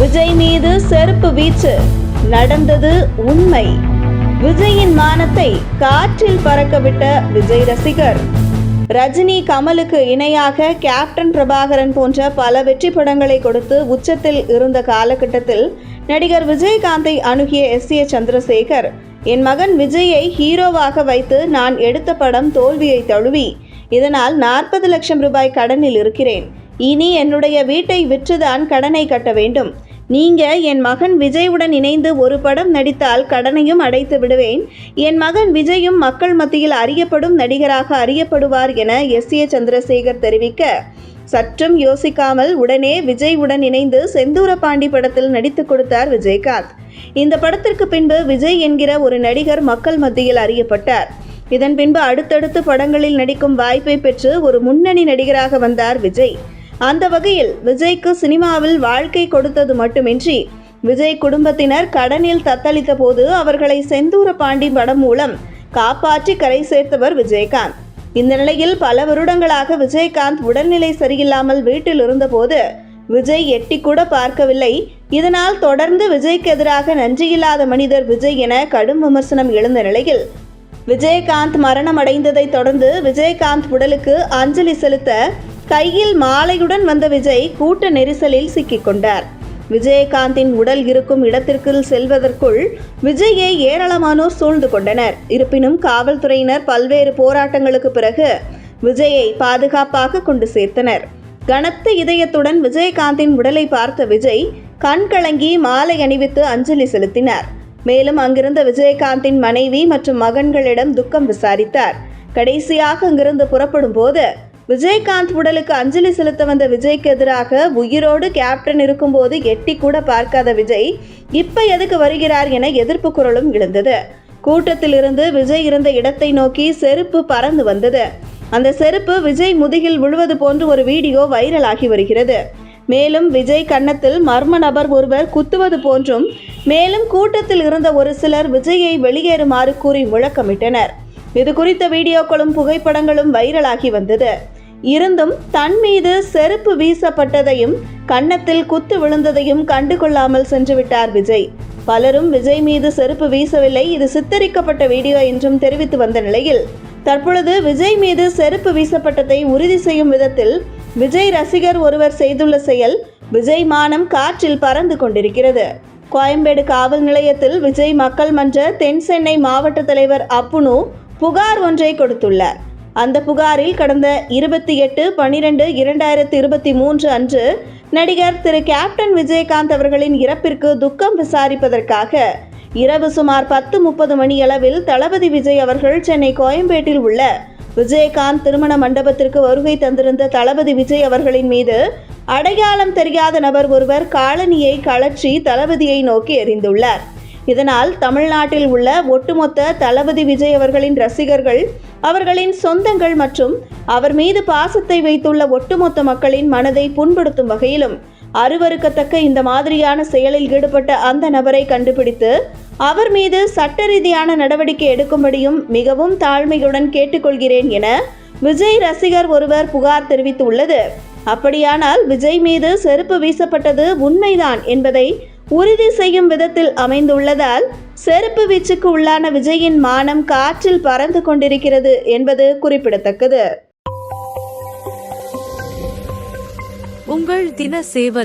விஜய் மீது செருப்பு வீச்சு. நடந்தது உண்மை. விஜயின் மானத்தை காற்றில் பறக்கவிட்ட விஜய் ரசிகர். ரஜினி கமலுக்கு இணையாக கேப்டன் பிரபாகரன் போன்ற பல வெற்றி படங்களை கொடுத்து உச்சத்தில் இருந்த காலகட்டத்தில் நடிகர் விஜயகாந்தை அணுகிய எஸ். ஏ. சந்திரசேகர் என் மகன் விஜயை ஹீரோவாக வைத்து நான் எடுத்த படம் தோல்வியை தழுவி. இதனால் நாற்பது லட்சம் ரூபாய் கடனில் இருக்கிறேன். இனி என்னுடைய வீட்டை விற்றுதான் கடனை கட்ட வேண்டும். நீங்க என் மகன் விஜயுடன் இணைந்து ஒரு படம் நடித்தால் கடனையும் அடைத்து விடுவேன். என் மகன் விஜயும் மக்கள் மத்தியில் அறியப்படும் நடிகராக அறியப்படுவார் என எஸ். ஏ. சந்திரசேகர் தெரிவிக்க சற்றும் யோசிக்காமல் உடனே விஜய் உடன் இணைந்து செந்தூர பாண்டி படத்தில் நடித்து கொடுத்தார் விஜயகாந்த். இந்த படத்திற்கு பின்பு விஜய் என்கிற ஒரு நடிகர் மக்கள் மத்தியில் அறியப்பட்டார். இதன் பின்பு அடுத்தடுத்து படங்களில் நடிக்கும் வாய்ப்பை பெற்று ஒரு முன்னணி நடிகராக வந்தார் விஜய். அந்த வகையில் விஜய்க்கு சினிமாவில் வாழ்க்கை கொடுத்தது மட்டுமின்றி விஜய் குடும்பத்தினர் கடனில் தத்தளித்த போது அவர்களை செந்தூர பாண்டி படம் மூலம் காப்பாற்றி கரை சேர்த்தவர் விஜயகாந்த். இந்த நிலையில் பல வருடங்களாக விஜயகாந்த் உடல்நிலை சரியில்லாமல் வீட்டில் இருந்தபோது விஜய் எட்டி கூட பார்க்கவில்லை. இதனால் தொடர்ந்து விஜய்க்கு எதிராக நன்றியில்லாத மனிதர் விஜய் என கடும் விமர்சனம் எழுந்த நிலையில் விஜயகாந்த் மரணமடைந்ததை தொடர்ந்து விஜயகாந்த் உடலுக்கு அஞ்சலி செலுத்த கையில் மாலையுடன் வந்த விஜய் கூட்ட நெரிசலில் சிக்கிக்கொண்டார். விஜயகாந்தின் உடல் இருக்கும் இடத்திற்கு செல்வதற்குள் விஜயை ஏராளமானோர் சூழ்ந்து கொண்டனர். இருப்பினும் காவல்துறையினர் பல்வேறு போராட்டங்களுக்கு பிறகு விஜயை பாதுகாப்பாக கொண்டு சேர்த்தனர். கனத்த இதயத்துடன் விஜயகாந்தின் உடலை பார்த்த விஜய் கண் கலங்கி மாலை அணிவித்து அஞ்சலி செலுத்தினார். மேலும் அங்கிருந்த விஜயகாந்தின் மனைவி மற்றும் மகன்களிடம் துக்கம் விசாரித்தார். கடைசியாக அங்கிருந்து புறப்படும் போது விஜயகாந்த் உடலுக்கு அஞ்சலி செலுத்த வந்த விஜய்க்கு எதிராக உயிரோடு கேப்டன் இருக்கும்போது எட்டி கூட பார்க்காத விஜய் இப்ப எதுக்கு வருகிறார் என எதிர்ப்பு குரலும் எழுந்தது. கூட்டத்தில் இருந்து விஜய் இருந்த இடத்தை நோக்கி செருப்பு பறந்து வந்தது. அந்த செருப்பு விஜய் முதுகில் விழுவது போன்று ஒரு வீடியோ வைரலாகி வருகிறது. மேலும் விஜய் கன்னத்தில் மர்ம நபர் ஒருவர் குத்துவது போன்றும் மேலும் கூட்டத்தில் இருந்த ஒரு சிலர் விஜயை வெளியேறுமாறு கூறி முழக்கமிட்டனர் இது குறித்த வீடியோக்களும் புகைப்படங்களும் வைரலாகி வந்தது. இருந்தும் தன் மீது செருப்பு வீசப்பட்டதையும் கன்னத்தில் குத்து விழுந்ததையும் கண்டுகொள்ளாமல் சென்றுவிட்டார் விஜய். பலரும் விஜய் மீது செருப்பு வீசவில்லை இது சித்தரிக்கப்பட்ட வீடியோ என்றும் தெரிவித்து வந்த நிலையில் தற்பொழுது விஜய் மீது செருப்பு வீசப்பட்டதை உறுதி செய்யும் விதத்தில் விஜய் ரசிகர் ஒருவர் செய்துள்ள செயல் விஜய் மானம் காற்றில் பறந்து கொண்டிருக்கிறது. கோயம்பேடு காவல் நிலையத்தில் விஜய் மக்கள் மன்ற தென் சென்னை மாவட்ட தலைவர் அப்புனு புகார் ஒன்றை கொடுத்துள்ளார். அந்த புகாரில் கடந்த இருபத்தி எட்டு பனிரெண்டு இரண்டாயிரத்தி இருபத்தி மூன்று அன்று நடிகர் திரு கேப்டன் விஜயகாந்த் அவர்களின் இறப்பிற்கு துக்கம் விசாரிப்பதற்காக இரவு சுமார் பத்து முப்பது மணியளவில் தளபதி விஜய் அவர்கள் சென்னை கோயம்பேட்டில் உள்ள விஜயகாந்த் திருமண மண்டபத்திற்கு வருகை தந்திருந்த தளபதி விஜய் அவர்களின் மீது அடையாளம் தெரியாத நபர் ஒருவர் காலனியை கழற்றி தளபதியை நோக்கி எறிந்துள்ளார். இதனால் தமிழ்நாட்டில் உள்ள ஒட்டுமொத்த தளபதி விஜய் அவர்களின் ரசிகர்கள் அவர்களின் சொந்தங்கள் மற்றும் அவர் மீது பாசத்தை வைத்துள்ள ஒட்டுமொத்த மக்களின் மனதை புண்படுத்தும் வகையிலும் அருவருக்கத்தக்க இந்த மாதிரியான செயலில் ஈடுபட்ட அந்த நபரை கண்டுபிடித்து அவர் மீது சட்ட ரீதியான நடவடிக்கை எடுக்கும்படியும் மிகவும் தாழ்மையுடன் கேட்டுக்கொள்கிறேன் என விஜய் ரசிகர் ஒருவர் புகார் தெரிவித்துள்ளது. அப்படியானால் விஜய் மீது செருப்பு வீசப்பட்டது உண்மைதான் என்பதை உறுதி செய்யும் விதத்தில் அமைந்துள்ளதால் செருப்பு வீச்சுக்கு உள்ளான விஜயின் மானம் காற்றில் பறந்து கொண்டிருக்கிறது என்பது குறிப்பிடத்தக்கது. உங்கள் தின சேவல்